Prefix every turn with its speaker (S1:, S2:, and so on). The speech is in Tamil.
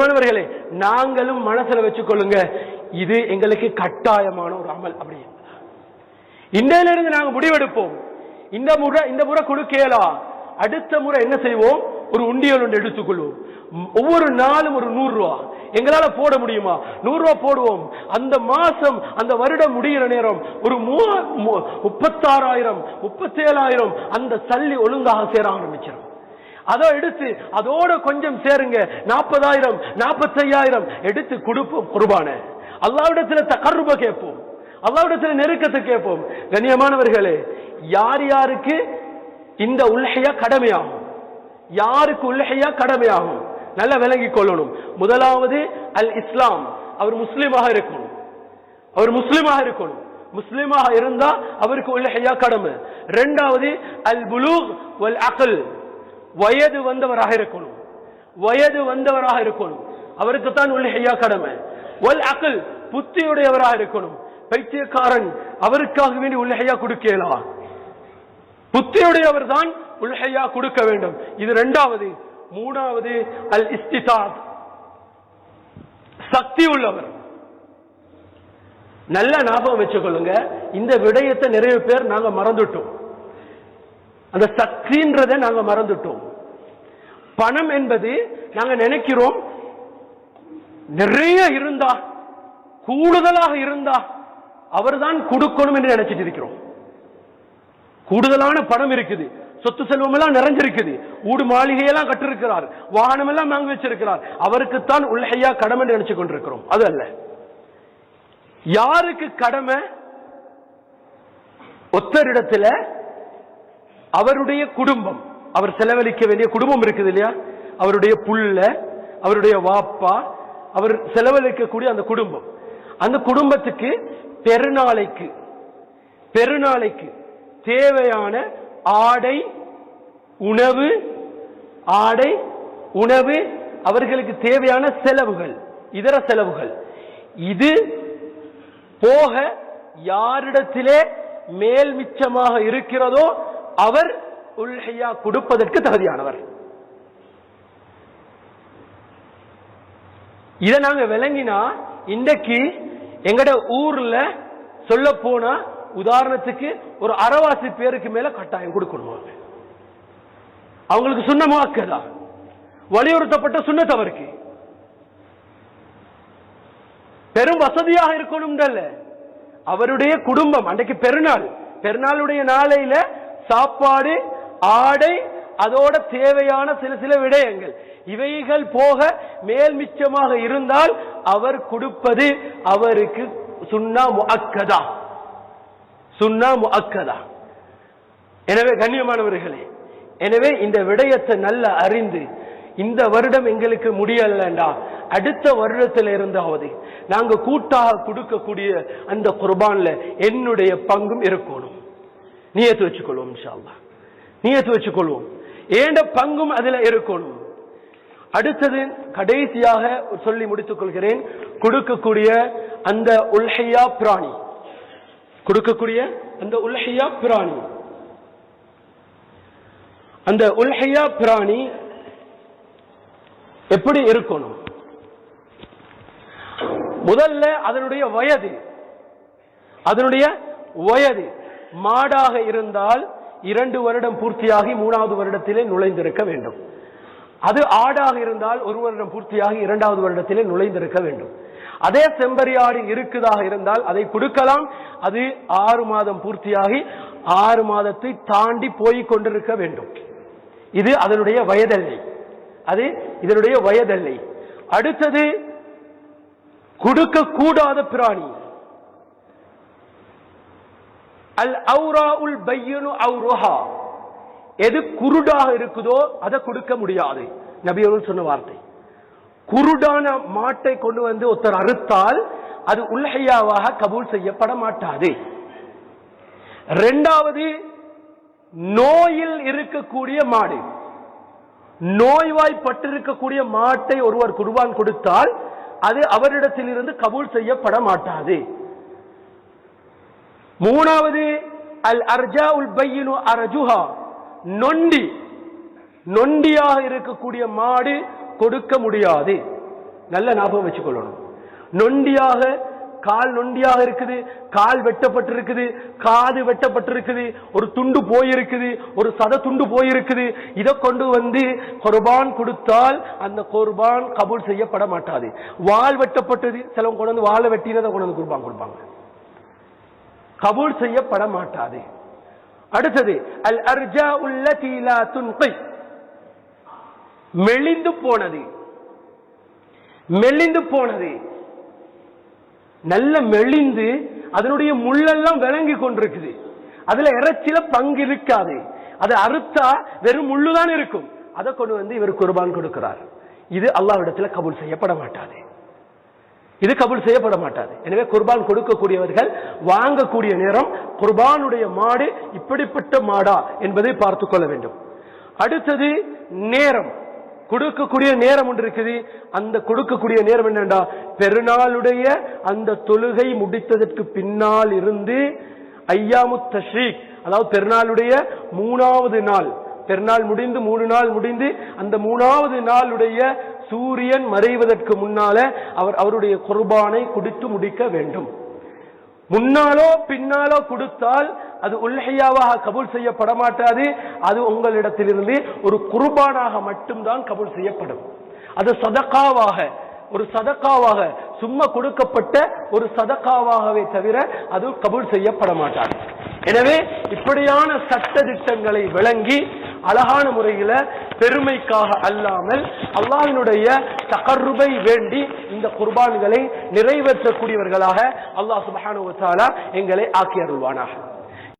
S1: மாணவர்களே நாங்களும் மனசுல வச்சுக்கொள்ளுங்க. இது எங்களுக்கு கட்டாயமான ஒரு அமல் அப்படி. இன்றையில இருந்து நாங்க முடிவெடுப்போம். இந்த முறை இந்த முறை கொடுக்கலா. அடுத்த முறை என்ன செய்வோம்? ஒரு உண்டியல் ஒன்று எடுத்துக்கொள்வோம். ஒவ்வொரு நாளும் ஒரு நூறு ரூபா. எங்களால போட முடியுமா? நூறு ரூபா போடுவோம். அந்த மாசம் அந்த வருடம் முடிகிற நேரம் ஒரு முப்பத்தாறாயிரம் முப்பத்தேழாயிரம் அந்த சல்லி ஒழுங்காக சேர ஆரம்பிச்சிடும் அதோ எடுத்து அதோட கொஞ்சம் சேருங்க. நாற்பதாயிரம் நாற்பத்தையாயிரம் எடுத்து கொடுப்போம் குர்பான. அல்லாவிடத்தில் தகர்ப கேட்போம். அல்லாவிடத்தில் நெருக்கத்தை கேட்போம். கண்ணியமானவர்களே யார் யாருக்கு இந்த உல்ஹையா கடமையாகும்? யாருக்கு உல்ஹையா கடமையாகும்? நல்லா விளங்கி கொள்ளணும். முதலாவது அல் இஸ்லாம். அவர் முஸ்லீமாக இருக்கணும். அவர் முஸ்லீமாக இருக்கணும். முஸ்லீமாக இருந்தா அவருக்கு உல்ஹையா கடமை. ரெண்டாவது அல் புலூக் அகல். வயது வந்தவராக இருக்கணும். வயது வந்தவராக இருக்கணும். அவருக்கு தான் உல்ஹையா கடமை. ஒல் அக்கல் புத்தியுடையவராக இருக்கணும். பைத்தியக்காரன் அவருக்காக வேண்டி உல்ஹையா கொடுக்கலாம் புத்தியுடையவர் தான் உல்ஹையா கொடுக்க வேண்டும். இது இரண்டாவது மூணாவது அல் இஸ்திதாத். சக்தி உள்ளவர். நல்ல ஞாபகம் வச்சுக்கொள்ளுங்க. இந்த விடயத்தை நிறைய பேர் நாங்க மறந்துட்டோம். அந்த சக்தின்றதை நாங்க மறந்துட்டோம். பணம் என்பது நாங்க நினைக்கிறோம் நிறைய இருந்தா கூடுதலாக இருந்தா அவர்தான் கொடுக்கணும் என்று நினைச்சிட்டு இருக்கிறோம். கூடுதலான பணம் இருக்குது. சொத்து செல்வம் எல்லாம் நிறைஞ்சிருக்குது. ஊடு மாளிகையெல்லாம் கட்டிருக்கிறார். வாகனம் எல்லாம் வாங்கி வச்சிருக்கிறார். அவருக்குத்தான் உள்ஹையா கடமை நினைச்சு கொண்டிருக்கிறோம். அது அல்ல. யாருக்கு கடமை? ஒத்தரிடத்துல அவருடைய குடும்பம். அவர் செலவழிக்க வேண்டிய குடும்பம் இருக்குது இல்லையா? அவருடைய புள்ள அவருடைய வாப்பா அவர் செலவழிக்கக்கூடிய அந்த குடும்பம். அந்த குடும்பத்துக்கு பெருநாளைக்கு பெருநாளைக்கு தேவையான ஆடை உணவு ஆடை உணவு அவர்களுக்கு தேவையான செலவுகள் இதர செலவுகள். இது போக யாரிடத்திலே மேல் மிச்சமாக இருக்கிறதோ அவர் உல்ஹையா கொடுப்பதற்கு தகுதியானவர். இத நாங்க விளங்கினா இன்றைக்கு எங்கட ஊர்ல சொல்ல போனா உதாரணத்துக்கு ஒரு அறவாசி பேருக்கு மேல கட்டாயம் கொடுக்கணும் அவங்களுக்கு சுண்ணமாக்கதா வலியுறுத்தப்பட்ட சுண்ணத்தவருக்கு பெரும் வசதியாக இருக்கணும் அவருடைய குடும்பம் அன்றைக்கு பெருநாள் பெருநாளுடைய நாளையில சாப்பாடு ஆடை அதோட தேவையான சில சில விடயங்கள். இவைகள் போக மேல் மிச்சமாக இருந்தால் அவர் கொடுப்பது அவருக்கு சுண்ணா முஅக்கதா. சுண்ணா முஅக்கதா. எனவே கண்ணியமானவர்களே எனவே இந்த விடயத்தை நல்ல அறிந்து இந்த வருடம் எங்களுக்கு முடியலண்டா அடுத்த வருடத்தில் இருந்தாவது நாங்க கூட்டாக கொடுக்கக்கூடிய அந்த குர்பான்ல என்னுடைய பங்கும் இருக்கணும். நியத்து வச்சுக்கொள்வோம் இன்ஷா நியத்து வச்சுக்கொள்வோம். ஏண்ட பங்கும் அதுல இருக்கணும். அடுத்தது கடைசியாக சொல்லி முடித்துக் கொள்கிறேன் கொடுக்கக்கூடிய அந்த உல்ஹையா பிராணி. கொடுக்கக்கூடிய அந்த உல்ஹையா பிராணி. அந்த உல்ஹையா பிராணி எப்படி இருக்கணும்? முதல்ல அதனுடைய வயது. அதனுடைய வயது. மாடாக இருந்தால் இரண்டு வருடம் பூர்த்தியாகி மூணாவது வருடத்திலே நுழைந்திருக்க வேண்டும். அது ஆடாக இருந்தால் ஒரு வருடம் பூர்த்தியாகி இரண்டாவது வருடத்திலே நுழைந்திருக்க வேண்டும். அதே செம்பரியாடு இருக்குதாக இருந்தால் அதை கொடுக்கலாம். அது ஆறு மாதம் பூர்த்தியாகி ஆறு மாதத்தை தாண்டி போய் கொண்டிருக்க வேண்டும். இது அதனுடைய வயதெல்லை. அது இதனுடைய வயதெல்லை. அடுத்தது கொடுக்க கூடாத பிராணி. அல் அவுரா உல் பையனு அவுரோஹா. எது குருடாக இருக்குதோ அதை கொடுக்க முடியாது. நபியவர்கள் சொன்ன வார்த்தை. குருடான மாட்டை கொண்டு வந்து ஒருத்தர் அறுத்தால் அது உல்ஹையாவாக கபூல் செய்யப்பட மாட்டாது. ரெண்டாவது நோயில் இருக்கக்கூடிய மாடு. நோய்வாய்ப்பட்டிருக்கக்கூடிய மாட்டை ஒருவர் குருவான் கொடுத்தால் அது அவரிடத்தில் இருந்து கபூல் செய்யப்பட மாட்டாது. மூணாவது அல் அர்ஜா உல் பையினு அரஜுஹா. நொண்டி நொண்டியாக இருக்கக்கூடிய மாடு கொடுக்க முடியாது. நல்ல ஞாபகம் வச்சுக்கொள்ளணும். நொண்டியாக கால் நொண்டியாக இருக்குது கால் வெட்டப்பட்டிருக்குது காது வெட்டப்பட்டிருக்குது ஒரு துண்டு போயிருக்குது ஒரு சத துண்டு போயிருக்குது. இதை கொண்டு வந்து குர்பான் கொடுத்தால் அந்த குர்பான் கபூல் செய்யப்பட மாட்டாது. வால் வெட்டப்பட்டது சிலவங்க கொண்டு வந்து வாழை வெட்டினதை கொண்டு வந்து குர்பான் கொடுப்பாங்க. கபூல் செய்யப்பட மாட்டாது அடுத்தது அல் அர்ஜா உள்ள தீலா துன்பை மெலிந்து போனது. மெலிந்து போனது. நல்ல மெலிந்து அதனுடைய முள்ளெல்லாம் விளங்கி கொண்டிருக்குது. அதுல இறைச்சில பங்கு இருக்காது. அதை அறுத்தா வெறும் முள்ளுதான் இருக்கும். அதை கொண்டு வந்து இவர் குர்பான் கொடுக்கிறார். இது அல்லாஹ்விடத்துல கபூல் செய்யப்பட மாட்டாது இது கபுல் செய்யப்பட மாட்டாது எனவே குர்பான் கொடுக்கக்கூடியவர்கள் வாங்கக்கூடிய நேரம் குர்பானுடைய மாடு இப்படிப்பட்ட மாடா என்பதை பார்த்துக் கொள்ள வேண்டும். அடுத்தது நேரம். கொடுக்கக்கூடிய நேரம் ஒன்று இருக்குது. அந்த கொடுக்கக்கூடிய நேரம் என்னண்டா? பெருநாளுடைய அந்த தொழுகை முடித்ததற்கு பின்னால் இருந்து ஐயாமு தஷ்ரீக் அதாவது பெருநாளுடைய மூணாவது நாள் பெருநாள் முடிந்து மூணு நாள் முடிந்து அந்த மூணாவது நாளுடைய சூரியன் மறைவதற்கு முன்னால அவர் அவருடைய குர்பானை குடித்து முடிக்க வேண்டும். முன்னாலோ பின்னாலோ கொடுத்தால் அது உல்ஹையாவாக கபூல் செய்யப்பட மாட்டாது அது உங்களிடத்திலிருந்து ஒரு குர்பானாக மட்டும்தான் கபூல் செய்யப்படும். அது சதக்காவாக ஒரு சதக்காவாக சும்மா கொடுக்கப்பட்ட ஒரு சதக்காவாகவே தவிர அது கபூல் செய்யப்பட மாட்டாது எனவே இப்படியான சட்ட திட்டங்களை விளங்கி அழகான முறையில பெருமைக்காக அல்லாமல் அல்லாஹினுடைய தகர்ருபை வேண்டி இந்த குர்பான்களை நிறைவேற்றக்கூடியவர்களாக அல்லாஹ் சுபஹானு எங்களை ஆக்கி அருள்வானாக